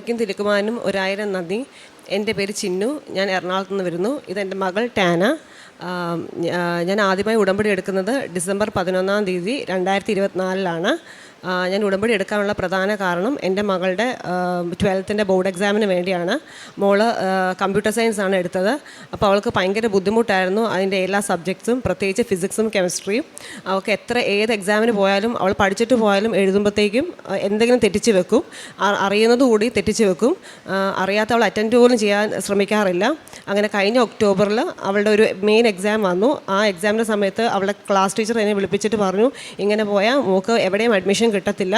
അമ്മയ്ക്കും തിരുക്കുമാരനും ഒരായിരം നന്ദി. എന്റെ പേര് ചിന്നു. ഞാൻ എറണാകുളത്ത് നിന്ന് വരുന്നു. ഇതെന്റെ മകൾ ടാന. ഞാൻ ആദ്യമായി ഉടമ്പടി എടുക്കുന്നത് ഡിസംബർ പതിനൊന്നാം തീയതി രണ്ടായിരത്തി ഇരുപത്തിനാലിലാണ്. ഞാൻ ഉടമ്പടി എടുക്കാനുള്ള പ്രധാന കാരണം എന്റെ മകളുടെ ട്വൽത്തിന്റെ ബോർഡ് എക്സാമിന് വേണ്ടിയാണ്. മോൾ കമ്പ്യൂട്ടർ സയൻസ് ആണ് എടുത്തത്. അപ്പോൾ അവൾക്ക് ഭയങ്കര ബുദ്ധിമുട്ടായിരുന്നു അതിന്റെ എല്ലാ സബ്ജക്ട്സും പ്രത്യേകിച്ച് ഫിസിക്സും കെമിസ്ട്രിയും അവൾക്ക് എത്ര ഏത് എക്സാമിന് പോയാലും അവൾ പഠിച്ചിട്ട് പോയാലും എഴുതുമ്പോഴത്തേക്കും എന്തെങ്കിലും തെറ്റിച്ച് വെക്കും. അറിയുന്നത് കൂടി തെറ്റിച്ച് വെക്കും. അറിയാത്ത അവൾ അറ്റൻഡ് പോലും ചെയ്യാൻ ശ്രമിക്കാറില്ല. അങ്ങനെ കഴിഞ്ഞ ഒക്ടോബറിൽ അവളുടെ ഒരു മെയിൻ എക്സാം വന്നു. ആ എക്സാമിന്റെ സമയത്ത് അവളുടെ ക്ലാസ് ടീച്ചർ എന്നെ വിളിപ്പിച്ചിട്ട് പറഞ്ഞു ഇങ്ങനെ പോയാൽ മോക്ക് എവിടെയും അഡ്മിഷൻ കിട്ടത്തില്ല.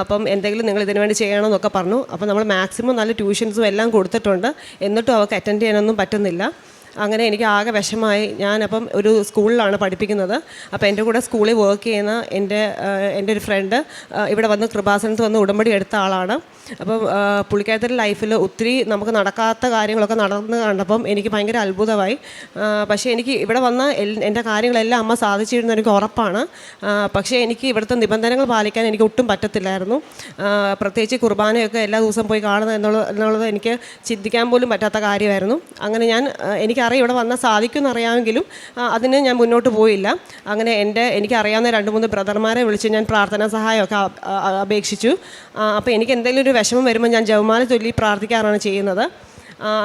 അപ്പം എന്തെങ്കിലും നിങ്ങൾ ഇതിനു വേണ്ടി ചെയ്യണമെന്നൊക്കെ പറഞ്ഞു. അപ്പം നമ്മൾ മാക്സിമം നല്ല ട്യൂഷൻസും എല്ലാം കൊടുത്തിട്ടുണ്ട്. എന്നിട്ടും അവർക്ക് അറ്റൻഡ് ചെയ്യാനൊന്നും പറ്റുന്നില്ല. അങ്ങനെ എനിക്ക് ആകെ വിഷമായി ഞാനപ്പം ഒരു സ്കൂളിലാണ് പഠിപ്പിക്കുന്നത്. അപ്പോൾ എന്റെ കൂടെ സ്കൂളിൽ വർക്ക് ചെയ്യുന്ന എന്റെ എന്റെ ഒരു ഫ്രണ്ട് ഇവിടെ വന്ന് കൃപാസനത്ത് വന്ന് ഉടമ്പടി എടുത്ത ആളാണ്. അപ്പം പുള്ളിക്കാരത്തിന്റെ ലൈഫിൽ ഒത്തിരി നമുക്ക് നടക്കാത്ത കാര്യങ്ങളൊക്കെ നടന്ന് കണ്ടപ്പം എനിക്ക് ഭയങ്കര അത്ഭുതമായി. പക്ഷേ എനിക്ക് ഇവിടെ വന്ന എന്റെ കാര്യങ്ങളെല്ലാം അമ്മ സാധിച്ചിരുന്ന എനിക്ക് ഉറപ്പാണ്. പക്ഷേ എനിക്ക് ഇവിടുത്തെ നിബന്ധനകൾ പാലിക്കാൻ എനിക്ക് ഒട്ടും പറ്റത്തില്ലായിരുന്നു. പ്രത്യേകിച്ച് കുർബാനയൊക്കെ എല്ലാ ദിവസവും പോയി കാണുന്നത് എന്നുള്ളത് എനിക്ക് ചിന്തിക്കാൻ പോലും പറ്റാത്ത കാര്യമായിരുന്നു. അങ്ങനെ ഞാൻ ആ, എനിക്കറിയാം ഇവിടെ വന്നാൽ സാധിക്കുമെന്ന് അറിയാമെങ്കിലും ആ, അതിന് ഞാൻ മുന്നോട്ട് പോയില്ല. അങ്ങനെ എന്റെ എനിക്കറിയാവുന്ന രണ്ട് മൂന്ന് ബ്രദർമാരെ വിളിച്ച് ഞാൻ പ്രാർത്ഥനാ സഹായമൊക്കെ അപേക്ഷിച്ചു. അപ്പോൾ എനിക്ക് എന്തെങ്കിലും ഒരു വിഷമം വരുമ്പോൾ ഞാൻ ജവമാല ചൊല്ലി പ്രാർത്ഥിക്കാറാണ് ചെയ്യുന്നത്.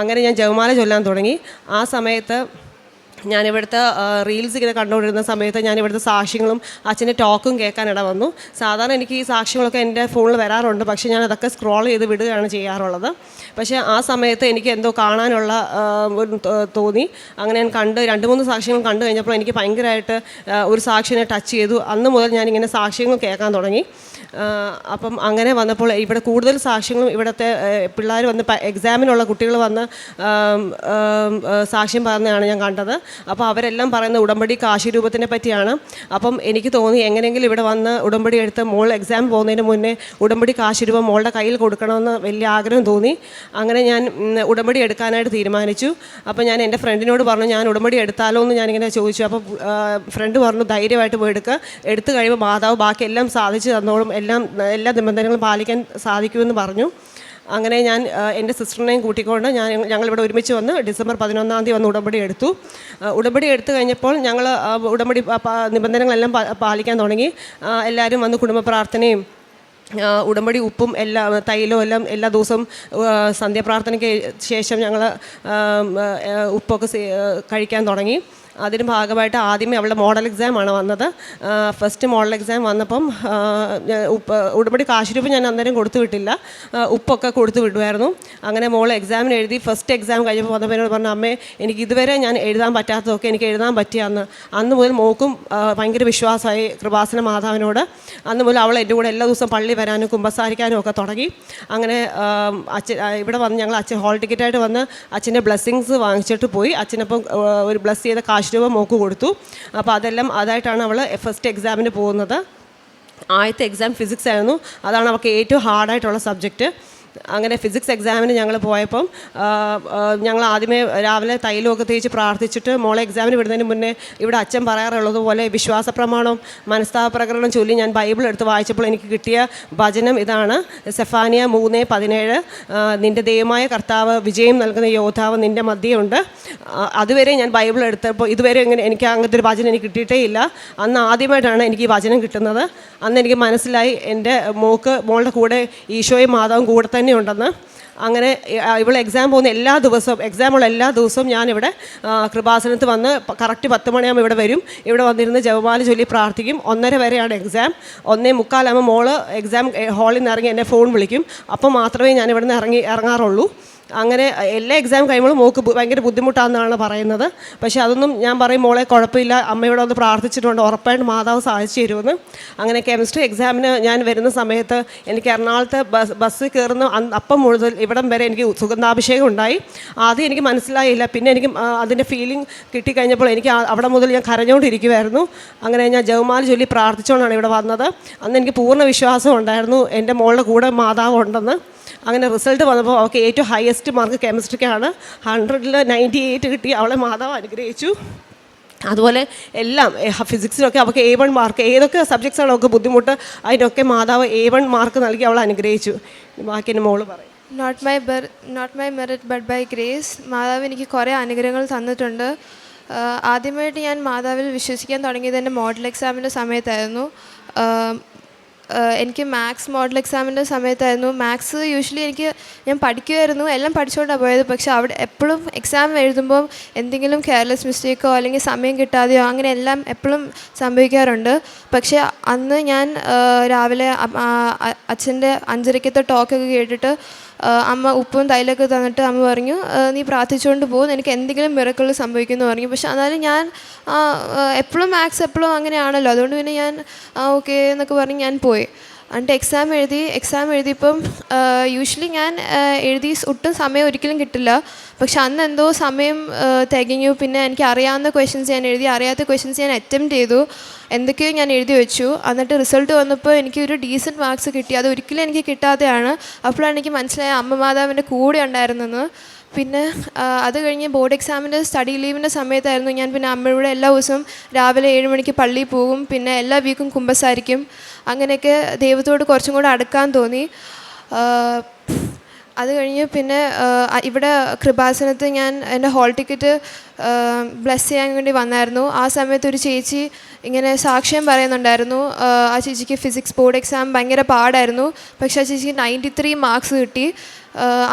അങ്ങനെ ഞാൻ ജവമാല ചൊല്ലാൻ തുടങ്ങി. ആ സമയത്ത് ഞാനിവിടുത്തെ റീൽസ് ഇങ്ങനെ കണ്ടുകൊണ്ടിരുന്ന സമയത്ത് ഞാൻ ഇവിടുത്തെ സാക്ഷ്യങ്ങളും അച്ഛന്റെ ടോക്കും കേൾക്കാനിട വന്നു. സാധാരണ എനിക്ക് ഈ സാക്ഷ്യങ്ങളൊക്കെ എന്റെ ഫോണിൽ വരാറുണ്ട്. പക്ഷേ ഞാൻ അതൊക്കെ സ്ക്രോൾ ചെയ്ത് വിടുകയാണ് ചെയ്യാറുള്ളത്. പക്ഷേ ആ സമയത്ത് എനിക്ക് എന്തോ കാണാനുള്ള തോന്നി. അങ്ങനെ ഞാൻ കണ്ട് രണ്ട് മൂന്ന് സാക്ഷ്യങ്ങൾ കണ്ടു കഴിഞ്ഞപ്പോൾ എനിക്ക് ഭയങ്കരമായിട്ട് ഒരു സാക്ഷ്യനെ ടച്ച് ചെയ്തു. അന്ന് മുതൽ ഞാനിങ്ങനെ സാക്ഷ്യങ്ങൾ കേൾക്കാൻ തുടങ്ങി. അപ്പം അങ്ങനെ വന്നപ്പോൾ ഇവിടെ കൂടുതൽ സാക്ഷ്യങ്ങളും ഇവിടുത്തെ പിള്ളേർ വന്ന് എക്സാമിനുള്ള കുട്ടികൾ വന്ന് സാക്ഷ്യം പറഞ്ഞതാണ് ഞാൻ കണ്ടത്. അപ്പോൾ അവരെല്ലാം പറയുന്ന ഉടമ്പടി കാശി രൂപത്തിനെ പറ്റിയാണ്. അപ്പം എനിക്ക് തോന്നി എങ്ങനെയെങ്കിലും ഇവിടെ വന്ന് ഉടമ്പടി എടുത്ത് മോൾ എക്സാം പോകുന്നതിന് മുന്നേ ഉടമ്പടി കാശി രൂപം മോളുടെ കയ്യിൽ കൊടുക്കണമെന്ന് വലിയ ആഗ്രഹം തോന്നി. അങ്ങനെ ഞാൻ ഉടമ്പടി എടുക്കാനായിട്ട് തീരുമാനിച്ചു. അപ്പോൾ ഞാൻ എന്റെ ഫ്രണ്ടിനോട് പറഞ്ഞു ഞാൻ ഉടമ്പടി എടുത്താലോ എന്ന് ഞാനിങ്ങനെ ചോദിച്ചു. അപ്പോൾ ഫ്രണ്ട് പറഞ്ഞു ധൈര്യമായിട്ട് പോയി എടുക്കുക എടുത്തു കഴിയുമ്പോൾ മാതാവ് ബാക്കി എല്ലാം സാധിച്ചു തന്നോളും. എല്ലാം എല്ലാ നിബന്ധനകളും പാലിക്കാൻ സാധിക്കുമെന്ന് പറഞ്ഞു. അങ്ങനെ ഞാൻ എന്റെ സിസ്റ്ററിനെയും കൂട്ടിക്കൊണ്ട് ഞാൻ ഞങ്ങളിവിടെ ഒരുമിച്ച് വന്ന് ഡിസംബർ പതിനൊന്നാം തീയതി വന്ന് ഉടമ്പടി എടുത്തു. ഉടമ്പടി എടുത്തു കഴിഞ്ഞപ്പോൾ ഞങ്ങൾ ഉടമ്പടി നിബന്ധനകളെല്ലാം പാലിക്കാൻ തുടങ്ങി. എല്ലാവരും വന്ന് കുടുംബ പ്രാർത്ഥനയും ഉടമ്പടി ഉപ്പും എല്ലാ തൈലവും എല്ലാം എല്ലാ ദിവസവും സന്ധ്യാപ്രാർത്ഥനയ്ക്ക് ശേഷം ഞങ്ങൾ ഉപ്പൊക്കെ കഴിക്കാൻ തുടങ്ങി. അതിന് ഭാഗമായിട്ട് ആദ്യമേ അവളുടെ മോഡൽ എക്സാമാണ് വന്നത്. ഫസ്റ്റ് മോഡൽ എക്സാം വന്നപ്പം ഉപ്പ് ഉടമ്പടി കാശുരൂപം ഞാൻ അന്നേരം കൊടുത്തു വിട്ടില്ല. ഉപ്പൊക്കെ കൊടുത്തു വിടുമായിരുന്നു. അങ്ങനെ മോൾ എക്സാമിന് എഴുതി ഫസ്റ്റ് എക്സാം കഴിഞ്ഞപ്പോൾ വന്നപ്പോൾ പറഞ്ഞു അമ്മേ എനിക്ക് ഇതുവരെ ഞാൻ എഴുതാൻ പറ്റാത്തതൊക്കെ എനിക്ക് എഴുതാൻ പറ്റിയാന്ന്. അന്ന് മുതൽ മോക്കും ഭയങ്കര വിശ്വാസമായി കൃപാസന മാതാവിനോട്. അന്ന് മുതൽ അവൾ എന്റെ കൂടെ എല്ലാ ദിവസവും പള്ളി വരാനും കുമ്പസാരിക്കാനും ഒക്കെ തുടങ്ങി. അങ്ങനെ അച്ഛൻ ഇവിടെ വന്ന് ഞങ്ങൾ അച്ഛൻ ഹോൾ ടിക്കറ്റായിട്ട് വന്ന് അച്ഛന്റെ ബ്ലെസ്സിങ്സ് വാങ്ങിച്ചിട്ട് പോയി. അച്ഛനപ്പം ഒരു ബ്ലസ് ചെയ്ത കാശ് രൂപ മോക്ക് കൊടുത്തു. അപ്പോൾ അതെല്ലാം അതായിട്ടാണ് അവൾ ഫസ്റ്റ് എക്സാമിന് പോകുന്നത്. ആദ്യത്തെ എക്സാം ഫിസിക്സ് ആയിരുന്നു. അതാണ് അവൾക്ക് ഏറ്റവും ഹാർഡായിട്ടുള്ള സബ്ജക്റ്റ് അങ്ങനെ ഫിസിക്സ് എക്സാമിന് ഞങ്ങൾ പോയപ്പം ഞങ്ങൾ ആദ്യമേ രാവിലെ തൈലമൊക്കെ തേച്ച് പ്രാർത്ഥിച്ചിട്ട് മോളെ എക്സാമിന് വിടുന്നതിന് മുന്നേ ഇവിടെ അച്ഛൻ പറയാറുള്ളത് പോലെ വിശ്വാസ പ്രമാണം മനസ്താപ പ്രകടനം ചൊല്ലി ഞാൻ ബൈബിൾ എടുത്ത് വായിച്ചപ്പോൾ എനിക്ക് കിട്ടിയ വചനം ഇതാണ്. സെഫാനിയ മൂന്ന് പതിനേഴ് നിന്റെ ദൈവമായ കർത്താവ് വിജയം നൽകുന്ന യോദ്ധാവ് നിന്റെ മധ്യയുണ്ട്. അതുവരെ ഞാൻ ബൈബിൾ എടുത്തപ്പോൾ ഇതുവരെ ഇങ്ങനെ എനിക്ക് അങ്ങനത്തെ ഒരു വചനം എനിക്ക് കിട്ടിയിട്ടേ ഇല്ല. അന്ന് ആദ്യമായിട്ടാണ് എനിക്ക് ഈ വചനം കിട്ടുന്നത്. അന്ന് എനിക്ക് മനസ്സിലായി എന്റെ മോക്ക് മോളുടെ കൂടെ ഈശോയും മാതാവും കൂടെ തന്നെ ഉണ്ടെന്ന് അങ്ങനെ ഇവൾ എക്സാം പോകുന്ന എല്ലാ ദിവസവും എക്സാമുള്ള എല്ലാ ദിവസവും ഞാനിവിടെ ഇവിടെ കൃപാസനത്ത് വന്ന് കറക്റ്റ് പത്ത് മണിയാകുമ്പോൾ ഇവിടെ വരും. ഇവിടെ വന്നിരുന്ന് ജപമാല ചൊല്ലി പ്രാർത്ഥിക്കും. ഒന്നര വരെയാണ് എക്സാം ഒന്നേ മുക്കാലാകുമ്പോൾ മോൾ എക്സാം ഹാളിൽ നിന്ന് ഇറങ്ങി എന്നെ ഫോൺ വിളിക്കും. അപ്പോൾ മാത്രമേ ഞാൻ ഇവിടെ നിന്ന് ഇറങ്ങി ഇറങ്ങാറുള്ളൂ. അങ്ങനെ എല്ലാ എക്സാം കഴിയുമ്പോഴും മോക്ക് ഭയങ്കര ബുദ്ധിമുട്ടാണെന്നാണ് പറയുന്നത്. പക്ഷേ അതൊന്നും ഞാൻ പറയും മോളെ കുഴപ്പമില്ല അമ്മയോട് ഒന്ന് പ്രാർത്ഥിച്ചിട്ടുണ്ട് ഉറപ്പായിട്ട് മാതാവ് സാധിച്ചു തരുമെന്ന്. അങ്ങനെ കെമിസ്ട്രി എക്സാമിന് ഞാൻ വരുന്ന സമയത്ത് എനിക്ക് എറണാകുളത്ത് ബസ് ബസ് കയറുന്ന അപ്പം മുതൽ ഇവിടം വരെ എനിക്ക് സുഗന്ധാഭിഷേകം ഉണ്ടായി. ആദ്യം എനിക്ക് മനസ്സിലായില്ല പിന്നെ എനിക്ക് അതിന്റെ ഫീലിംഗ് കിട്ടിക്കഴിഞ്ഞപ്പോൾ എനിക്ക് അവിടെ മുതൽ ഞാൻ കരഞ്ഞുകൊണ്ടിരിക്കുമായിരുന്നു അങ്ങനെ ഞാൻ ജവമാല ചൊല്ലി പ്രാർത്ഥിച്ചുകൊണ്ടാണ് ഇവിടെ വന്നത്. അന്ന് എനിക്ക് പൂർണ വിശ്വാസം ഉണ്ടായിരുന്നു എന്റെ മോളുടെ കൂടെ മാതാവ് ഉണ്ടെന്ന്. അങ്ങനെ റിസൾട്ട് വന്നപ്പോൾ അവൾക്ക് ഏറ്റവും ഹയസ്റ്റ് മാർക്ക് കെമിസ്ട്രിക്കാണ് ഹൺഡ്രഡിൽ നയന്റി എയ്റ്റ് കിട്ടി. അവളെ മാതാവ് അനുഗ്രഹിച്ചു. അതുപോലെ എല്ലാം ഫിസിക്സിലൊക്കെ അവൾക്ക് എ വൺ മാർക്ക് ഏതൊക്കെ സബ്ജക്ട്സാണ് അവൾക്ക് ബുദ്ധിമുട്ട് അതിനൊക്കെ മാതാവ് എ വൺ മാർക്ക് നൽകി അവൾ അനുഗ്രഹിച്ചു. ബാക്കി എന്റെ മോൾ പറയും. Not my Bir not my merit but by grace മാതാവ് എനിക്ക് കുറേ അനുഗ്രഹങ്ങൾ തന്നിട്ടുണ്ട്. ആദ്യമായിട്ട് ഞാൻ മാതാവിൽ വിശ്വസിക്കാൻ തുടങ്ങിയത് എന്റെ മോഡൽ എക്സാമിന്റെ സമയത്തായിരുന്നു. എനിക്ക് മാത്സ് മോഡൽ എക്സാമിന്റെ സമയത്തായിരുന്നു. മാത്സ് യൂഷ്വലി എനിക്ക് ഞാൻ പഠിക്കുമായിരുന്നു എല്ലാം പഠിച്ചുകൊണ്ടാണ് പോയത്. പക്ഷെ അവിടെ എപ്പോഴും എക്സാം എഴുതുമ്പോൾ എന്തെങ്കിലും കെയർലെസ് മിസ്റ്റേക്കോ അല്ലെങ്കിൽ സമയം കിട്ടാതെയോ അങ്ങനെ എല്ലാം എപ്പോഴും സംഭവിക്കാറുണ്ട്. പക്ഷേ അന്ന് ഞാൻ രാവിലെ അച്ഛന്റെ അഞ്ചരക്കത്തെ ടോക്കൊക്കെ കേട്ടിട്ട് അമ്മ ഉപ്പും തൈലൊക്കെ തന്നിട്ട് അമ്മ പറഞ്ഞു നീ പ്രാർത്ഥിച്ചുകൊണ്ട് പോകും എനിക്ക് എന്തെങ്കിലും മിറക്കൾ സംഭവിക്കുമെന്ന് പറഞ്ഞു. പക്ഷെ എന്നാലും ഞാൻ എപ്പോഴും മാത്സ് എപ്പോഴും അങ്ങനെയാണല്ലോ. അതുകൊണ്ട് പിന്നെ ഞാൻ ഓക്കെ എന്നൊക്കെ പറഞ്ഞ് ഞാൻ പോയി. എന്നിട്ട് എക്സാം എഴുതി എക്സാം എഴുതിയപ്പം യൂഷ്വലി ഞാൻ എഴുതി ഒട്ടും സമയം ഒരിക്കലും കിട്ടില്ല. പക്ഷെ അന്ന് എന്തോ സമയം തികഞ്ഞു. പിന്നെ എനിക്ക് അറിയാവുന്ന ക്വസ്റ്റ്യൻസ് ഞാൻ എഴുതി അറിയാത്ത ക്വസ്റ്റ്യൻസ് ഞാൻ അറ്റംപ്റ്റ് ചെയ്തു. എന്തൊക്കെയോ ഞാൻ എഴുതി വെച്ചു. എന്നിട്ട് റിസൾട്ട് വന്നപ്പോൾ എനിക്ക് ഒരു ഡീസന്റ് മാർക്സ് കിട്ടി. അത് ഒരിക്കലും എനിക്ക് കിട്ടാതെയാണ്. അപ്പോഴാണ് എനിക്ക് മനസ്സിലായ അമ്മ മാതാവിന്റെ കൂടെ ഉണ്ടായിരുന്നെന്ന്. പിന്നെ അത് കഴിഞ്ഞ് ബോർഡ് എക്സാമിന്റെ സ്റ്റഡി ലീവിന്റെ സമയത്തായിരുന്നു ഞാൻ പിന്നെ അമ്മയുടെ എല്ലാ ദിവസവും രാവിലെ ഏഴ് മണിക്ക് പള്ളിയിൽ പോകും. പിന്നെ എല്ലാ വീക്കും കുമ്പസാരിക്കും. അങ്ങനെയൊക്കെ ദൈവത്തോട് കുറച്ചും കൂടെ അടുക്കാൻ തോന്നി. അത് കഴിഞ്ഞ് പിന്നെ ഇവിടെ കൃപാസനത്ത് ഞാൻ എന്റെ ഹോൾ ടിക്കറ്റ് ബ്ലസ് ചെയ്യാൻ വേണ്ടി വന്നായിരുന്നു. ആ സമയത്ത് ഒരു ചേച്ചി ഇങ്ങനെ സാക്ഷ്യം പറയുന്നുണ്ടായിരുന്നു. ആ, ചേച്ചിക്ക് ഫിസിക്സ് ബോർഡ് എക്സാം ഭയങ്കര പാടായിരുന്നു. പക്ഷേ ആ ചേച്ചിക്ക് നയന്റി ത്രീ മാർക്സ് കിട്ടി.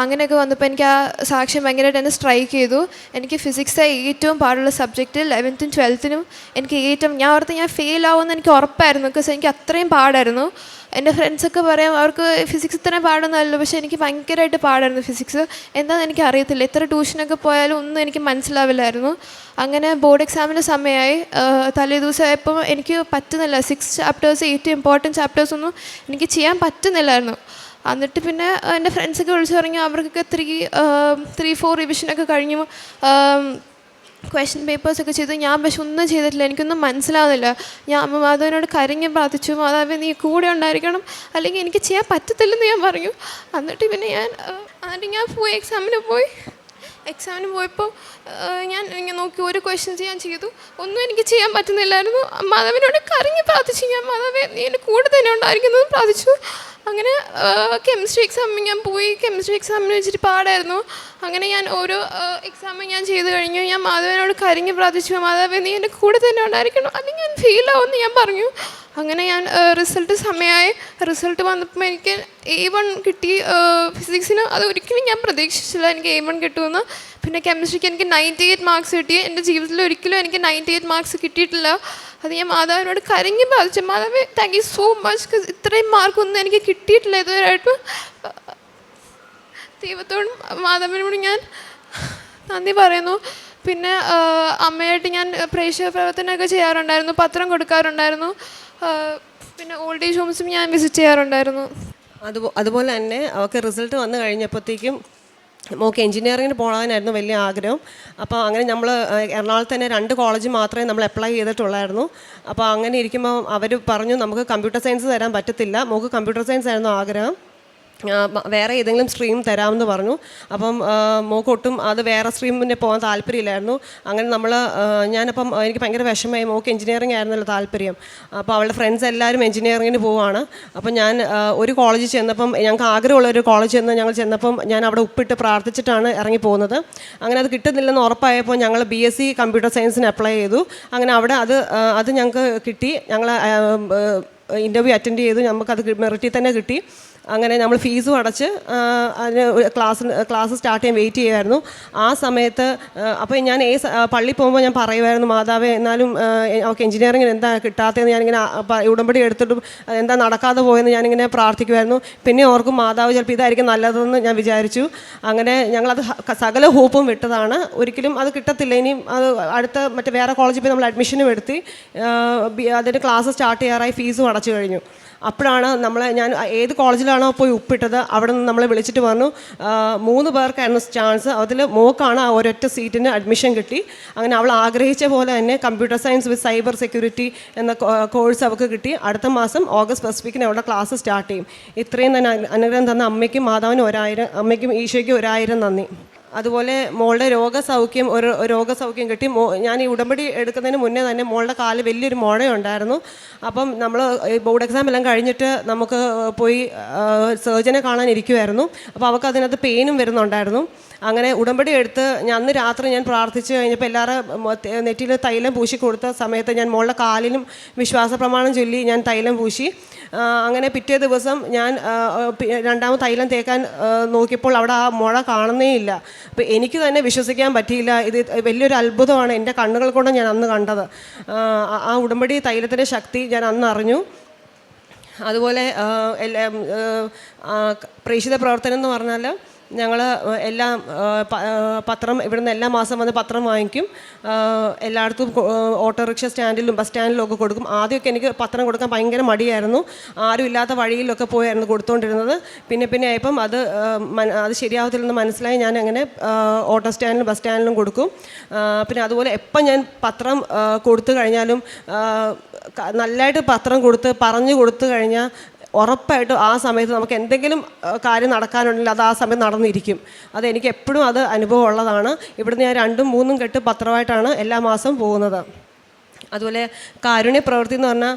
അങ്ങനെയൊക്കെ വന്നപ്പോൾ എനിക്ക് ആ സാക്ഷ്യം ഭയങ്കരമായിട്ട് എന്നെ സ്ട്രൈക്ക് ചെയ്തു. എനിക്ക് ഫിസിക്സ് ഏറ്റവും പാടുള്ള സബ്ജക്റ്റ് ലെവൻത്തും ട്വൽത്തിനും എനിക്ക് ഏറ്റവും ഞാൻ ഓർത്ത് ഞാൻ ഫെയിൽ ആവുമെന്ന് എനിക്ക് ഉറപ്പായിരുന്നു. ബിക്കോസ് എനിക്ക് അത്രയും പാടായിരുന്നു. എന്റെ ഫ്രണ്ട്സൊക്കെ പറയാം അവർക്ക് ഫിസിക്സ് ഇത്രയും പാടൊന്നുമല്ലോ പക്ഷേ എനിക്ക് ഭയങ്കരമായിട്ട് പാടായിരുന്നു ഫിസിക്സ് എന്താണെന്ന് എനിക്ക് അറിയത്തില്ല. എത്ര ട്യൂഷനൊക്കെ പോയാലും ഒന്നും എനിക്ക് മനസ്സിലാവില്ലായിരുന്നു. അങ്ങനെ ബോർഡ് എക്സാമിന്റെ സമയമായി. തലേ ദിവസമായപ്പോൾ എനിക്ക് പറ്റുന്നില്ല. സിക്സ് ചാപ്റ്റേഴ്സ് ഏറ്റവും ഇമ്പോർട്ടന്റ് ചാപ്റ്റേഴ്സൊന്നും എനിക്ക് ചെയ്യാൻ പറ്റുന്നില്ലായിരുന്നു. എന്നിട്ട് പിന്നെ എന്റെ ഫ്രണ്ട്സൊക്കെ വിളിച്ചു പറഞ്ഞു അവർക്കൊക്കെ ത്രീ ത്രീ ഫോർ റിവിഷനൊക്കെ കഴിഞ്ഞു. ക്വസ്റ്റ്യൻ പേപ്പേഴ്സൊക്കെ ചെയ്തു. ഞാൻ പക്ഷെ ഒന്നും ചെയ്തിട്ടില്ല. എനിക്കൊന്നും മനസ്സിലാവുന്നില്ല. ഞാൻ മാധവനോട് കരഞ്ഞ് പ്രാർത്ഥിച്ചു. മാതാവ് നീ കൂടെ ഉണ്ടായിരിക്കണം. അല്ലെങ്കിൽ എനിക്ക് ചെയ്യാൻ പറ്റത്തില്ലെന്ന് ഞാൻ പറഞ്ഞു. എന്നിട്ട് പിന്നെ ഞാൻ എന്നിട്ട് ഞാൻ പോയി എക്സാമിന് പോയി. എക്സാമിന് പോയപ്പോൾ ഞാൻ ഇങ്ങനെ നോക്കി ഒരു ക്വസ്റ്റ്യൻസ് ഞാൻ ചെയ്തു. ഒന്നും എനിക്ക് ചെയ്യാൻ പറ്റുന്നില്ലായിരുന്നു. മാധവനോട് കരഞ്ഞ് പ്രാർത്ഥിച്ചു ഞാൻ. മാധവേ നീ എന്റെ കൂടെ തന്നെ ഉണ്ടായിരിക്കുന്നത് പ്രാർത്ഥിച്ചു. അങ്ങനെ കെമിസ്ട്രി എക്സാമിന് ഞാൻ പോയി. കെമിസ്ട്രി എക്സാമിന് വെച്ചിട്ട് പാടായിരുന്നു. അങ്ങനെ ഞാൻ ഓരോ എക്സാമും ഞാൻ ചെയ്ത് കഴിഞ്ഞു. ഞാൻ മാധവനോട് കരിഞ്ഞ് പ്രാർത്ഥിച്ചു മാധവേ നീ എന്റെ കൂടെ തന്നെ ഉണ്ടായിരിക്കണം. അല്ലെങ്കിൽ ഞാൻ ഫീൽ ആവുമെന്ന് ഞാൻ പറഞ്ഞു. അങ്ങനെ ഞാൻ റിസൾട്ട് സമയമായി. റിസൾട്ട് വന്നപ്പോൾ എനിക്ക് എ വൺ കിട്ടി. ഫിസിക്സിന് അത് ഒരിക്കലും ഞാൻ പ്രതീക്ഷിച്ചില്ല എനിക്ക് എ വൺ കിട്ടുമെന്ന്. പിന്നെ കെമിസ്ട്രിക്ക് എനിക്ക് നയന്റി എയ്റ്റ് മാർക്സ് കിട്ടി. എന്റെ ജീവിതത്തിൽ ഒരിക്കലും എനിക്ക് നയന്റി എയ്റ്റ് മാർക്സ് കിട്ടിയിട്ടില്ല. അത് ഞാൻ മാതാവിനോട് കരഞ്ഞ് ബാധിച്ചു മാതാവ് താങ്ക് യു സോ മച്ച് ഇത്രയും മാർക്കൊന്നും എനിക്ക് കിട്ടിയിട്ടില്ല ഇതുവരെയായിട്ടും. ദൈവത്തോടും മാതാവിനോടും ഞാൻ നന്ദി പറയുന്നു. പിന്നെ അമ്മയായിട്ട് ഞാൻ പ്രേക്ഷക പ്രവർത്തനമൊക്കെ ചെയ്യാറുണ്ടായിരുന്നു. പത്രം കൊടുക്കാറുണ്ടായിരുന്നു. പിന്നെ ഓൾഡ് ഏജ് ഹോംസും ഞാൻ വിസിറ്റ് ചെയ്യാറുണ്ടായിരുന്നു. അതുപോലെ തന്നെ അവൾക്ക് റിസൾട്ട് വന്നു കഴിഞ്ഞപ്പോഴത്തേക്കും മോക്ക് എഞ്ചിനീയറിങ്ങിന് പോകാനായിരുന്നു വലിയ ആഗ്രഹം. അപ്പോൾ അങ്ങനെ നമ്മൾ എറണാകുളത്ത് തന്നെ രണ്ട് കോളേജ് മാത്രമേ നമ്മൾ അപ്ലൈ ചെയ്തിട്ടുള്ളായിരുന്നു. അപ്പോൾ അങ്ങനെ ഇരിക്കുമ്പോൾ അവർ പറഞ്ഞു നമുക്ക് കമ്പ്യൂട്ടർ സയൻസ് തരാൻ പറ്റത്തില്ല. മോക്ക് കമ്പ്യൂട്ടർ സയൻസ് ആയിരുന്നു ആഗ്രഹം. വേറെ ഏതെങ്കിലും സ്ട്രീം തരാമെന്ന് പറഞ്ഞു. അപ്പം മോക്കൊട്ടും അത് വേറെ സ്ട്രീമിന്റെ പോകാൻ താല്പര്യമില്ലായിരുന്നു. അങ്ങനെ നമ്മൾ ഞാനപ്പം എനിക്ക് ഭയങ്കര വിഷമമായി. മോക്ക് എഞ്ചിനീയറിംഗ് ആയിരുന്നല്ലോ താല്പര്യം. അപ്പോൾ അവളുടെ ഫ്രണ്ട്സ് എല്ലാവരും എഞ്ചിനീയറിങ്ങിന് പോവാണ്. അപ്പം ഞാൻ ഒരു കോളേജിൽ ചെന്നപ്പം ഞങ്ങൾക്ക് ആഗ്രഹമുള്ള ഒരു കോളേജ് ചെന്ന് ഞങ്ങൾ ചെന്നപ്പം ഞാൻ അവിടെ ഉപ്പിട്ട് പ്രാർത്ഥിച്ചിട്ടാണ് ഇറങ്ങി പോകുന്നത്. അങ്ങനെ അത് കിട്ടുന്നില്ലെന്ന് ഉറപ്പായപ്പോൾ ഞങ്ങൾ ബി എസ് സി കമ്പ്യൂട്ടർ സയൻസിന് അപ്ലൈ ചെയ്തു. അങ്ങനെ അവിടെ അത് അത് ഞങ്ങൾക്ക് കിട്ടി. ഞങ്ങൾ ഇന്റർവ്യൂ അറ്റൻഡ് ചെയ്തു. നമുക്കത് മെറിറ്റിൽ തന്നെ കിട്ടി. അങ്ങനെ നമ്മൾ ഫീസും അടച്ച് അതിന് ക്ലാസ് ക്ലാസ് സ്റ്റാർട്ട് ചെയ്യാൻ വെയിറ്റ് ചെയ്യുമായിരുന്നു ആ സമയത്ത് അപ്പോൾ ഞാൻ ഏ പള്ളി പോകുമ്പോൾ ഞാൻ പറയുമായിരുന്നു മാതാവേ എന്നാലും അവർക്ക് എഞ്ചിനീയറിംഗിന് എന്താ കിട്ടാത്തതെന്ന് ഞാനിങ്ങനെ ഉടമ്പടി എടുത്തിട്ടും എന്താ നടക്കാതെ പോയെന്ന് ഞാനിങ്ങനെ പ്രാർത്ഥിക്കുമായിരുന്നു. പിന്നെ ഓർക്കും മാതാവ് ചിലപ്പോൾ ഇതായിരിക്കും നല്ലതെന്ന് ഞാൻ വിചാരിച്ചു. അങ്ങനെ ഞങ്ങളത് സകല ഹോപ്പും വിട്ടതാണ്. ഒരിക്കലും അത് കിട്ടത്തില്ല. ഇനിയും അത് അടുത്ത മറ്റേ വേറെ കോളേജിൽ പോയി നമ്മൾ അഡ്മിഷനും എടുത്തി അതിന്റെ ക്ലാസ് സ്റ്റാർട്ട് ചെയ്യാറായി ഫീസും അടച്ചു കഴിഞ്ഞു. അപ്പോഴാണ് നമ്മൾ ഞാൻ ഏത് കോളേജിലാണോ പോയി ഉപ്പിട്ടത് അവിടെ നിന്ന് നമ്മളെ വിളിച്ചിട്ട് പറഞ്ഞു മൂന്ന് പേർക്കായിരുന്നു ചാൻസ് അതിൽ മോക്കാണ് ആ ഒരൊറ്റ സീറ്റിന് അഡ്മിഷൻ കിട്ടി. അങ്ങനെ അവൾ ആഗ്രഹിച്ച പോലെ തന്നെ computer science with cyber security എന്ന കോഴ്സ് അവൾക്ക് കിട്ടി. അടുത്ത മാസം ഓഗസ്റ്റ് ഫെസ്റ്റിക്കിന് അവളുടെ ക്ലാസ് സ്റ്റാർട്ട് ചെയ്യും. ഇത്രയും തന്നെ അനു- അനുഗ്രഹം തന്ന അമ്മയ്ക്കും മാതാവിനും ഒരായിരം അമ്മയ്ക്കും ഈശോയ്ക്കും ഒരായിരം നന്ദി. അതുപോലെ മോളുടെ രോഗസൗഖ്യം ഒരു രോഗസൗഖ്യം കിട്ടി. മോ ഞാൻ ഈ ഉടമ്പടി എടുക്കുന്നതിന് മുന്നേ തന്നെ മോളുടെ കാൽ വലിയൊരു മുഴയുണ്ടായിരുന്നു അപ്പം നമ്മൾ ബോർഡ് എക്സാം എല്ലാം കഴിഞ്ഞിട്ട് നമുക്ക് പോയി സർജനെ കാണാൻ ഇരിക്കുമായിരുന്നു അപ്പോൾ അവൾക്ക് അതിനകത്ത് പെയിനും വരുന്നുണ്ടായിരുന്നു. അങ്ങനെ ഉടമ്പടി എടുത്ത് ഞാൻ അന്ന് രാത്രി ഞാൻ പ്രാർത്ഥിച്ച് കഴിഞ്ഞപ്പോൾ എല്ലാവരും നെറ്റിയിൽ തൈലം പൂശി കൊടുത്ത സമയത്ത് ഞാൻ മോളുടെ കാലിലും വിശ്വാസ പ്രമാണം ചൊല്ലി ഞാൻ തൈലം പൂശി. അങ്ങനെ പിറ്റേ ദിവസം ഞാൻ രണ്ടാമത് തൈലം തേക്കാൻ നോക്കിയപ്പോൾ അവിടെ ആ മുഴ കാണുന്നേ ഇല്ല അപ്പോൾ എനിക്ക് തന്നെ വിശ്വസിക്കാൻ പറ്റിയില്ല. ഇത് വലിയൊരു അത്ഭുതമാണ് എന്റെ കണ്ണുകൾ കൊണ്ട് ഞാൻ അന്ന് കണ്ടത്. ആ, ഉടമ്പടി തൈലത്തിന്റെ ശക്തി ഞാൻ അന്ന് അറിഞ്ഞു. അതുപോലെ പ്രേക്ഷിത പ്രവർത്തനം എന്ന് പറഞ്ഞാൽ ഞങ്ങൾ എല്ലാം പത്രം ഇവിടുന്ന് എല്ലാ മാസം വന്ന് പത്രം വാങ്ങിക്കും. എല്ലായിടത്തും ഓട്ടോറിക്ഷ സ്റ്റാൻഡിലും ബസ് സ്റ്റാൻഡിലും ഒക്കെ കൊടുക്കും. ആദ്യമൊക്കെ എനിക്ക് പത്രം കൊടുക്കാൻ ഭയങ്കര മടിയായിരുന്നു. ആരും ഇല്ലാത്ത വഴിയിലൊക്കെ പോയായിരുന്നു കൊടുത്തുകൊണ്ടിരുന്നത് പിന്നെ പിന്നെ ആയപ്പം അത് അത് ശരിയാവത്തില്ലെന്ന് മനസ്സിലായി. ഞാൻ അങ്ങനെ ഓട്ടോ സ്റ്റാൻഡിലും ബസ് സ്റ്റാൻഡിലും കൊടുക്കും. പിന്നെ അതുപോലെ എപ്പം ഞാൻ പത്രം കൊടുത്തു കഴിഞ്ഞാലും നല്ലതായിട്ട് പത്രം കൊടുത്ത് പറഞ്ഞു കൊടുത്തു കഴിഞ്ഞാൽ ഉറപ്പായിട്ടും ആ സമയത്ത് നമുക്ക് എന്തെങ്കിലും കാര്യം നടക്കാനുണ്ടെങ്കിൽ അത് ആ സമയം നടന്നിരിക്കും. അത് എനിക്ക് എപ്പോഴും അത് അനുഭവം ഉള്ളതാണ്. ഇവിടുന്ന് ഞാൻ രണ്ടും മൂന്നും കെട്ട് പത്രമായിട്ടാണ് എല്ലാ മാസവും പോകുന്നത്. അതുപോലെ കാരുണ്യ പ്രവൃത്തി എന്ന് പറഞ്ഞാൽ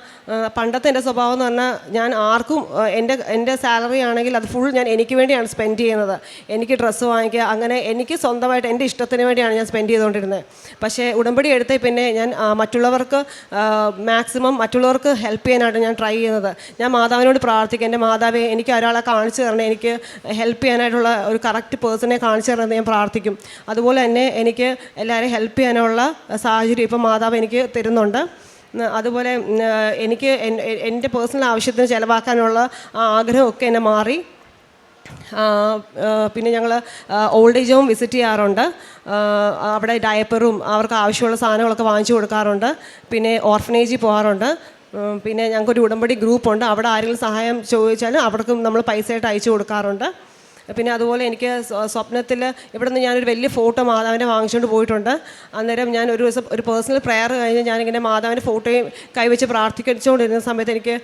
പണ്ടത്തെ എന്റെ സ്വഭാവം എന്ന് പറഞ്ഞാൽ ഞാൻ ആർക്കും എന്റെ എന്റെ സാലറി ആണെങ്കിൽ അത് ഫുൾ ഞാൻ എനിക്ക് വേണ്ടിയാണ് സ്പെൻഡ് ചെയ്യുന്നത്. എനിക്ക് ഡ്രസ്സ് വാങ്ങിക്കുക അങ്ങനെ എനിക്ക് സ്വന്തമായിട്ട് എന്റെ ഇഷ്ടത്തിന് വേണ്ടിയാണ് ഞാൻ സ്പെൻഡ് ചെയ്തുകൊണ്ടിരുന്നത്. പക്ഷേ ഉടമ്പടി എടുത്തേ പിന്നെ ഞാൻ മറ്റുള്ളവർക്ക് മാക്സിമം മറ്റുള്ളവർക്ക് ഹെൽപ്പ് ചെയ്യാനായിട്ട് ഞാൻ ട്രൈ ചെയ്യുന്നത്. ഞാൻ മാതാവിനോട് പ്രാർത്ഥിക്കും. എന്റെ മാതാവെ എനിക്ക് ഒരാളെ കാണിച്ചു തരണം. എനിക്ക് ഹെൽപ്പ് ചെയ്യാനായിട്ടുള്ള ഒരു കറക്റ്റ് പേഴ്സണെ കാണിച്ചു തരണമെന്ന് ഞാൻ പ്രാർത്ഥിക്കും. അതുപോലെ തന്നെ എനിക്ക് എല്ലാവരെയും ഹെൽപ്പ് ചെയ്യാനുള്ള സാഹചര്യം ഇപ്പം മാതാവ് എനിക്ക് തരുന്നുണ്ട്. ഉം, അതുപോലെ എനിക്ക് എന്റെ പേഴ്സണൽ ആവശ്യത്തിന് ചിലവാക്കാനുള്ള ആഗ്രഹമൊക്കെ എന്നെ മാറി. പിന്നെ ഞങ്ങൾ ഓൾഡ് ഏജ് ഹോം വിസിറ്റ് ചെയ്യാറുണ്ട്. അവിടെ ഡയപ്പറും അവർക്ക് ആവശ്യമുള്ള സാധനങ്ങളൊക്കെ വാങ്ങിച്ചു കൊടുക്കാറുണ്ട്. പിന്നെ ഓർഫനേജിൽ പോകാറുണ്ട്. പിന്നെ ഞങ്ങൾക്കൊരു ഉടമ്പടി ഗ്രൂപ്പുണ്ട് അവിടെ ആരെങ്കിലും സഹായം ചോദിച്ചാലും അവർക്കും നമ്മൾ പൈസയായിട്ട് അയച്ചു കൊടുക്കാറുണ്ട്. പിന്നെ അതുപോലെ എനിക്ക് സ്വപ്നത്തിൽ ഇവിടെ നിന്ന് ഞാനൊരു വലിയ ഫോട്ടോ മാതാവിന്റെ വാങ്ങിച്ചുകൊണ്ട് പോയിട്ടുണ്ട്. അന്നേരം ഞാൻ ഒരു ദിവസം ഒരു പേഴ്സണൽ പ്രെയർ കഴിഞ്ഞ് ഞാനിങ്ങനെ മാതാവിന്റെ ഫോട്ടോയും കൈവച്ച് പ്രാർത്ഥിച്ചുകൊണ്ടിരുന്ന സമയത്ത് എനിക്ക്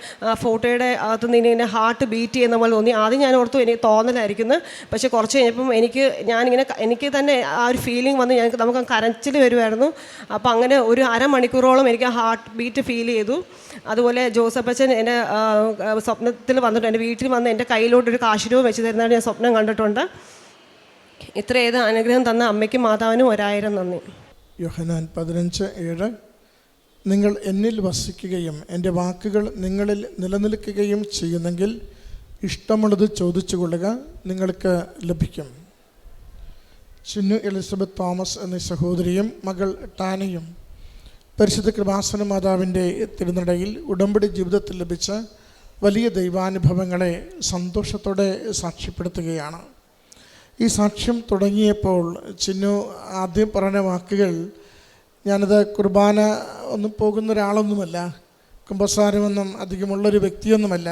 ഫോട്ടോയുടെ അകത്ത് നിന്ന് ഇങ്ങനെ ഹാർട്ട് ബീറ്റ് ചെയ്യുന്ന പോലെ തോന്നി. ആദ്യം ഞാൻ ഓർത്തു എനിക്ക് തോന്നലായിരിക്കുന്നു. പക്ഷേ കുറച്ച് കഴിഞ്ഞപ്പം എനിക്ക് ഞാനിങ്ങനെ എനിക്ക് തന്നെ ആ ഒരു ഫീലിംഗ് വന്ന് ഞങ്ങൾക്ക് നമുക്ക് കരച്ചിൽ വരുമായിരുന്നു അപ്പോൾ അങ്ങനെ ഒരു അരമണിക്കൂറോളം എനിക്ക് ഹാർട്ട് ബീറ്റ് ഫീൽ ചെയ്തു. അതുപോലെ ജോസഫ് അച്ഛൻ എന്റെ സ്വപ്നത്തിൽ വന്നിട്ട് എന്റെ വീട്ടിൽ വന്ന് എന്റെ കയ്യിലോട്ട് ഒരു കാശുരൂപം വെച്ച് തരുന്നതാണ് ഞാൻ സ്വപ്നം കണ്ടിട്ടുണ്ട്. ഇത്രയേത് അനുഗ്രഹം തന്ന അമ്മയ്ക്കും മാതാവിനും ഒരായിരം നന്ദി. യോഹനാൻ പതിനഞ്ച് ഏഴ്. നിങ്ങൾ എന്നിൽ വസിക്കുകയും എന്റെ വാക്കുകൾ നിങ്ങളിൽ നിലനിൽക്കുകയും ചെയ്യുന്നെങ്കിൽ ഇഷ്ടമുള്ളത് ചോദിച്ചു കൊള്ളുക നിങ്ങൾക്ക് ലഭിക്കും. ചിന്നു എലിസബത്ത് തോമസ് എന്ന സഹോദരിയും മകൾ ടാനയും പരിശുദ്ധ കൃപാസന മാതാവിന്റെ തിരുനടയിൽ ഉടമ്പടി ജീവിതത്തിൽ ലഭിച്ച വലിയ ദൈവാനുഭവങ്ങളെ സന്തോഷത്തോടെ സാക്ഷ്യപ്പെടുത്തുകയാണ്. ഈ സാക്ഷ്യം തുടങ്ങിയപ്പോൾ ചിന്നു ആദ്യം പറഞ്ഞ വാക്കുകൾ ഞാനത് കുർബാന ഒന്നും പോകുന്ന ഒരാളൊന്നുമല്ല കുമ്പസാരമൊന്നും അധികമുള്ളൊരു വ്യക്തിയൊന്നുമല്ല.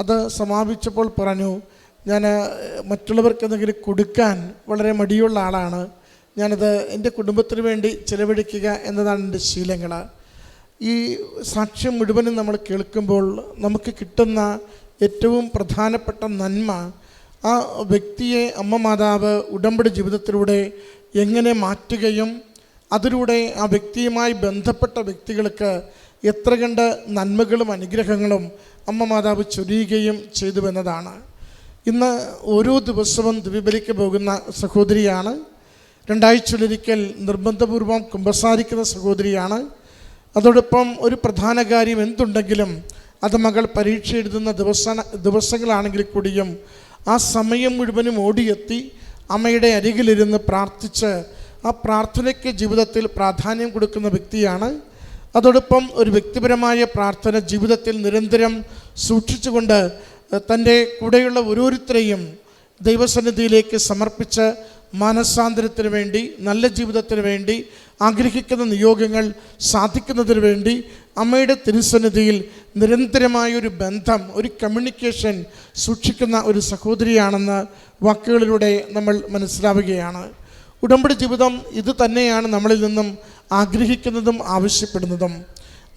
അത് സമാപിച്ചപ്പോൾ പറഞ്ഞു ഞാൻ മറ്റുള്ളവർക്ക് എന്തെങ്കിലും കൊടുക്കാൻ വളരെ മടിയുള്ള ആളാണ്. ഞാനത് എന്റെ കുടുംബത്തിന് വേണ്ടി ചിലവഴിക്കുക എന്നതാണ് എന്റെ ശീലങ്ങൾ ഈ സാക്ഷ്യം മുഴുവനും നമ്മൾ കേൾക്കുമ്പോൾ നമുക്ക് കിട്ടുന്ന ഏറ്റവും പ്രധാനപ്പെട്ട നന്മ ആ വ്യക്തിയെ അമ്മ മാതാവ് ഉടമ്പടി ജീവിതത്തിലൂടെ എങ്ങനെ മാറ്റുകയും അതിലൂടെ ആ വ്യക്തിയുമായി ബന്ധപ്പെട്ട വ്യക്തികൾക്ക് എത്ര കണ്ട് നന്മകളും അനുഗ്രഹങ്ങളും അമ്മ മാതാവ് ചൊരിയുകയും ചെയ്തുവെന്നതാണ് ഇന്ന് ഓരോ ദിവസവും ദ്വിബലിക്ക് പോകുന്ന സഹോദരിയാണ്. രണ്ടാഴ്ചയിലൊരിക്കൽ നിർബന്ധപൂർവം കുമ്പസാരിക്കുന്ന സഹോദരിയാണ്. അതോടൊപ്പം ഒരു പ്രധാന കാര്യം എന്തുണ്ടെങ്കിലും അത് മകൾ പരീക്ഷ എഴുതുന്ന ദിവസ ദിവസങ്ങളാണെങ്കിൽ കൂടിയും ആ സമയം മുഴുവനും ഓടിയെത്തി അമ്മയുടെ അരികിലിരുന്ന് പ്രാർത്ഥിച്ച് ആ പ്രാർത്ഥനയ്ക്ക് ജീവിതത്തിൽ പ്രാധാന്യം കൊടുക്കുന്ന വ്യക്തിയാണ്. അതോടൊപ്പം ഒരു വ്യക്തിപരമായ പ്രാർത്ഥന ജീവിതത്തിൽ നിരന്തരം സൂക്ഷിച്ചുകൊണ്ട് തന്റെ കൂടെയുള്ള ഓരോരുത്തരെയും ദൈവസന്നിധിയിലേക്ക് സമർപ്പിച്ച് മാനസാന്തരത്തിന് വേണ്ടി നല്ല ജീവിതത്തിന് വേണ്ടി ആഗ്രഹിക്കുന്ന നിയോഗങ്ങൾ സാധിക്കുന്നതിന് വേണ്ടി അമ്മയുടെ തിരുസന്നിധിയിൽ നിരന്തരമായൊരു ബന്ധം ഒരു കമ്മ്യൂണിക്കേഷൻ സൂക്ഷിക്കുന്ന ഒരു സഹോദരിയാണെന്ന് വാക്കുകളിലൂടെ നമ്മൾ മനസ്സിലാവുകയാണ്. ഉടമ്പടി ജീവിതം ഇത് തന്നെയാണ് നമ്മളിൽ നിന്നും ആഗ്രഹിക്കുന്നതും ആവശ്യപ്പെടുന്നതും.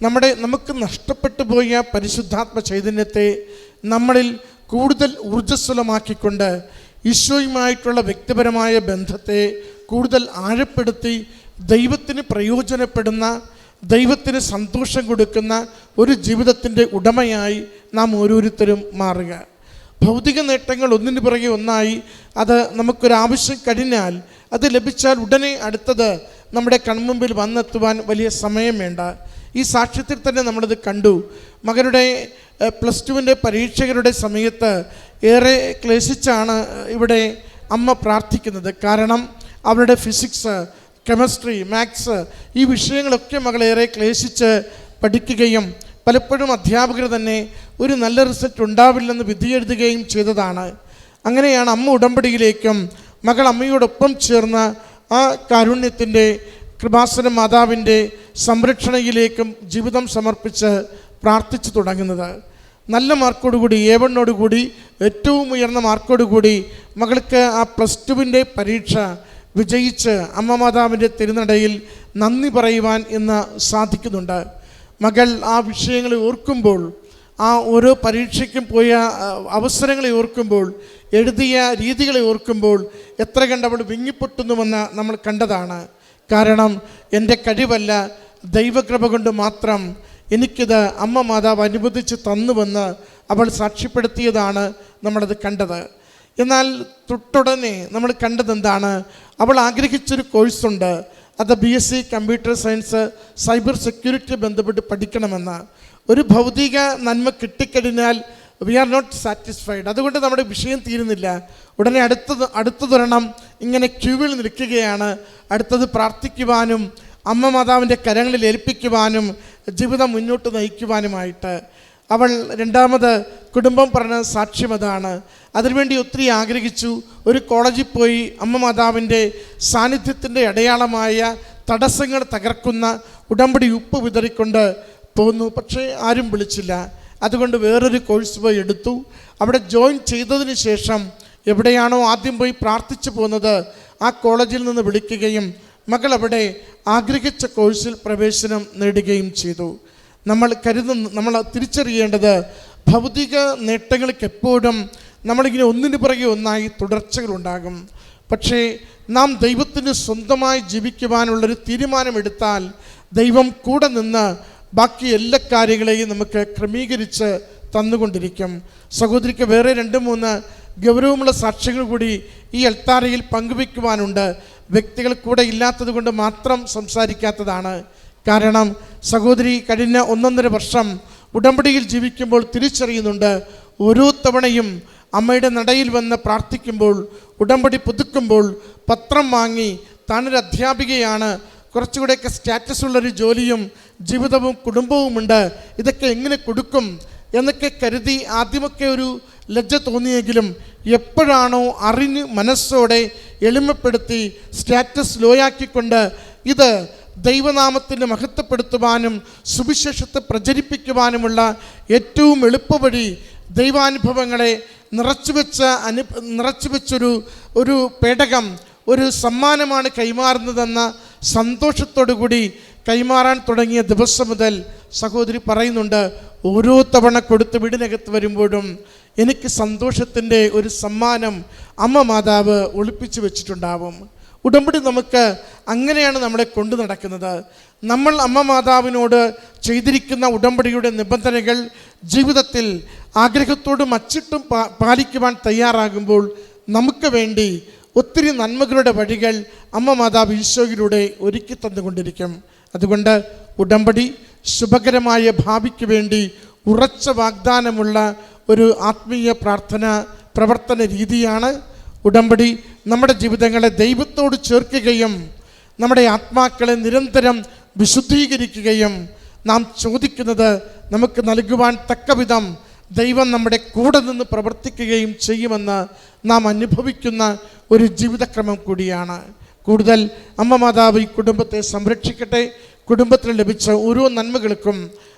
നമ്മുടെ നമുക്ക് നഷ്ടപ്പെട്ടു പോയ പരിശുദ്ധാത്മ ചൈതന്യത്തെ നമ്മളിൽ കൂടുതൽ ഊർജസ്വലമാക്കിക്കൊണ്ട് ഈശോയുമായിട്ടുള്ള വ്യക്തിപരമായ ബന്ധത്തെ കൂടുതൽ ആഴപ്പെടുത്തി ദൈവത്തിന് പ്രയോജനപ്പെടുന്ന ദൈവത്തിന് സന്തോഷം കൊടുക്കുന്ന ഒരു ജീവിതത്തിന്റെ ഉടമയായി നാം ഓരോരുത്തരും മാറുക. ഭൗതിക നേട്ടങ്ങൾ ഒന്നിനു പുറകെ ഒന്നായി അത് നമുക്കൊരാവശ്യം കഴിഞ്ഞാൽ അത് ലഭിച്ചാൽ ഉടനെ അടുത്തത് നമ്മുടെ കൺമുമ്പിൽ വന്നെത്തുവാൻ വലിയ സമയം വേണ്ട. ഈ സാക്ഷ്യത്തിൽ തന്നെ നമ്മളത് കണ്ടു. മകനുടെ പ്ലസ് ടുവിന്റെ പരീക്ഷകരുടെ സമയത്ത് ഏറെ ക്ലേശിച്ചാണ് ഇവിടെ അമ്മ പ്രാർത്ഥിക്കുന്നത്. കാരണം അവരുടെ ഫിസിക്സ് കെമിസ്ട്രി മാത്സ് ഈ വിഷയങ്ങളൊക്കെ മകളേറെ ക്ലേശിച്ച് പഠിക്കുകയും പലപ്പോഴും അധ്യാപകർ തന്നെ ഒരു നല്ല റിസൾട്ട് ഉണ്ടാവില്ലെന്ന് വിധിയെഴുതുകയും ചെയ്തതാണ്. അങ്ങനെയാണ് അമ്മ ഉടമ്പടിയിലേക്കും മകൾ അമ്മയോടൊപ്പം ചേർന്ന ആ കാരുണ്യത്തിന്റെ കൃപാസന മാതാവിന്റെ സംരക്ഷണയിലേക്കും ജീവിതം സമർപ്പിച്ച് പ്രാർത്ഥിച്ചു തുടങ്ങുന്നത്. നല്ല മാർക്കോടുകൂടി എ വണ്ണോടുകൂടി ഏറ്റവും ഉയർന്ന മാർക്കോടുകൂടി മകൾക്ക് ആ പ്ലസ് ടുവിന്റെ പരീക്ഷ വിജയിച്ച് അമ്മ മാതാവിന്റെ തിരുനടയിൽ നന്ദി പറയുവാൻ ഇന്ന് സാധിക്കുന്നുണ്ട്. മകൾ ആ വിഷയങ്ങളെ ഓർക്കുമ്പോൾ ആ ഓരോ പരീക്ഷയ്ക്കും പോയ അവസരങ്ങളെ ഓർക്കുമ്പോൾ എഴുതിയ രീതികളെ ഓർക്കുമ്പോൾ എത്ര കണ്ടവൾ വിങ്ങിപ്പൊട്ടുന്നുവെന്ന് നമ്മൾ കണ്ടതാണ്. കാരണം എന്റെ കഴിവല്ല ദൈവകൃപ കൊണ്ട് മാത്രം എനിക്കിത് അമ്മ മാതാവ് അനുവദിച്ച് തന്നുവെന്ന് അവൾ സാക്ഷ്യപ്പെടുത്തിയതാണ് നമ്മളത് കണ്ടത്. എന്നാൽ തൊട്ടുടനെ നമ്മൾ കണ്ടത് എന്താണ് അവൾ ആഗ്രഹിച്ചൊരു കോഴ്സുണ്ട്. അത് B S C computer science cyber security ബന്ധപ്പെട്ട് പഠിക്കണമെന്ന്. ഒരു ഭൗതിക നന്മ കിട്ടിക്കഴിഞ്ഞാൽ വി ആർ നോട്ട് സാറ്റിസ്ഫൈഡ് അതുകൊണ്ട് നമ്മുടെ വിഷയം തീരുന്നില്ല. ഉടനെ അടുത്തത് അടുത്തതൊരെണ്ണം ഇങ്ങനെ ക്യൂവിൽ നിൽക്കുകയാണ്. അടുത്തത് പ്രാർത്ഥിക്കുവാനും അമ്മ മാതാവിന്റെ കരങ്ങളിൽ ഏൽപ്പിക്കുവാനും ജീവിതം മുന്നോട്ട് നയിക്കുവാനുമായിട്ട് അവൾ രണ്ടാമത് കുടുംബം പറഞ്ഞ സാക്ഷ്യം അതാണ്. അതിനുവേണ്ടി ഒത്തിരി ആഗ്രഹിച്ചു. ഒരു കോളേജിൽ പോയി അമ്മ മാതാവിന്റെ സാന്നിധ്യത്തിന്റെ അടയാളമായ തടസ്സങ്ങൾ തകർക്കുന്ന ഉടമ്പടി ഉപ്പ് വിതറിക്കൊണ്ട് പോന്നു. പക്ഷേ ആരും വിളിച്ചില്ല. അതുകൊണ്ട് വേറൊരു കോഴ്സ് പോയി എടുത്തു. അവിടെ ജോയിൻ ചെയ്തതിന് ശേഷം എവിടെയാണോ ആദ്യം പോയി പ്രാർത്ഥിച്ചു പോകുന്നത് ആ കോളേജിൽ നിന്ന് വിളിക്കുകയും മകൾ അവിടെ ആഗ്രഹിച്ച കോഴ്സിൽ പ്രവേശനം നേടുകയും ചെയ്തു. നമ്മൾ കരുതുന്ന നമ്മൾ തിരിച്ചറിയേണ്ടത് ഭൗതിക നേട്ടങ്ങൾക്ക് എപ്പോഴും നമ്മളിങ്ങനെ ഒന്നിന് പുറകെ ഒന്നായി തുടർച്ചകളുണ്ടാകും പക്ഷേ നാം ദൈവത്തിന് സ്വന്തമായി ജീവിക്കുവാനുള്ളൊരു തീരുമാനമെടുത്താൽ ദൈവം കൂടെ നിന്ന് ബാക്കി എല്ലാ കാര്യങ്ങളെയും നമുക്ക് ക്രമീകരിച്ച് തന്നുകൊണ്ടിരിക്കും. സഹോദരിക്ക് വേറെ രണ്ട് മൂന്ന് ഗൗരവമുള്ള സാക്ഷ്യങ്ങൾ കൂടി ഈ അൽത്താരയിൽ പങ്കുവെക്കുവാനുണ്ട് വ്യക്തികൾ കൂടെ ഇല്ലാത്തത് കൊണ്ട് മാത്രം സംസാരിക്കാത്തതാണ്. കാരണം സഹോദരി കഴിഞ്ഞ ഒന്നൊന്നര വർഷം ഉടമ്പടിയിൽ ജീവിക്കുമ്പോൾ തിരിച്ചറിയുന്നുണ്ട്. ഓരോ തവണയും അമ്മയുടെ നടയിൽ വന്ന് പ്രാർത്ഥിക്കുമ്പോൾ ഉടമ്പടി പുതുക്കുമ്പോൾ പത്രം വാങ്ങി താനൊരു അധ്യാപികയാണ്. കുറച്ചുകൂടെയൊക്കെ സ്റ്റാറ്റസ് ഉള്ളൊരു ജോലിയും ജീവിതവും കുടുംബവുമുണ്ട്. ഇതൊക്കെ എങ്ങനെ കൊടുക്കും എന്നൊക്കെ കരുതി ആദ്യമൊക്കെ ഒരു ലജ്ജ തോന്നിയെങ്കിലും എപ്പോഴാണോ അറിഞ്ഞ് മനസ്സോടെ എളിമപ്പെടുത്തി സ്റ്റാറ്റസ് ലോയാക്കിക്കൊണ്ട് ഇത് ദൈവനാമത്തിന് മഹത്വപ്പെടുത്തുവാനും സുവിശേഷത്തെ പ്രചരിപ്പിക്കുവാനുമുള്ള ഏറ്റവും എളുപ്പവഴി ദൈവാനുഭവങ്ങളെ നിറച്ചുവെച്ച അനു നിറച്ചുവെച്ചൊരു ഒരു പേടകം ഒരു സമ്മാനമാണ് കൈമാറുന്നതെന്ന സന്തോഷത്തോടു കൂടി കൈമാറാൻ തുടങ്ങിയ ദിവസം മുതൽ സഹോദരി പറയുന്നുണ്ട് ഓരോ തവണ കൊടുത്ത് വീടിനകത്ത് വരുമ്പോഴും എനിക്ക് സന്തോഷത്തിന്റെ ഒരു സമ്മാനം അമ്മ മാതാവ് ഒളിപ്പിച്ചു വെച്ചിട്ടുണ്ടാവും. ഉടമ്പടി നമുക്ക് അങ്ങനെയാണ് നമ്മളെ കൊണ്ടു നടക്കുന്നത്. നമ്മൾ അമ്മ മാതാവിനോട് ചെയ്തിരിക്കുന്ന ഉടമ്പടിയുടെ നിബന്ധനകൾ ജീവിതത്തിൽ ആഗ്രഹത്തോടും അച്ചിട്ടും പാലിക്കുവാൻ തയ്യാറാകുമ്പോൾ നമുക്ക് വേണ്ടി ഒത്തിരി നന്മകളുടെ വഴികൾ അമ്മ മാതാവ് ഈശോയിലൂടെ ഒരുക്കി തന്നുകൊണ്ടിരിക്കും. അതുകൊണ്ട് ഉടമ്പടി ശുഭകരമായ ഭാവിക്ക് വേണ്ടി ഉറച്ച വാഗ്ദാനമുള്ള ഒരു ആത്മീയ പ്രാർത്ഥന പ്രവർത്തന രീതിയാണ് ഉടമ്പടി നമ്മുടെ ജീവിതങ്ങളെ ദൈവത്തോട് ചേർക്കുകയും നമ്മുടെ ആത്മാക്കളെ നിരന്തരം വിശുദ്ധീകരിക്കുകയും നാം ചോദിക്കുന്നത് നമുക്ക് നൽകുവാൻ തക്കവിധം ദൈവം നമ്മുടെ കൂടെ നിന്ന് പ്രവർത്തിക്കുകയും ചെയ്യുമെന്ന് നാം അനുഭവിക്കുന്ന ഒരു ജീവിതക്രമം കൂടിയാണ്. കൂടുതൽ അമ്മ മാതാവ് ഈ കുടുംബത്തെ സംരക്ഷിക്കട്ടെ. കുടുംബത്തിന് ലഭിച്ച ഓരോ നന്മകൾക്കും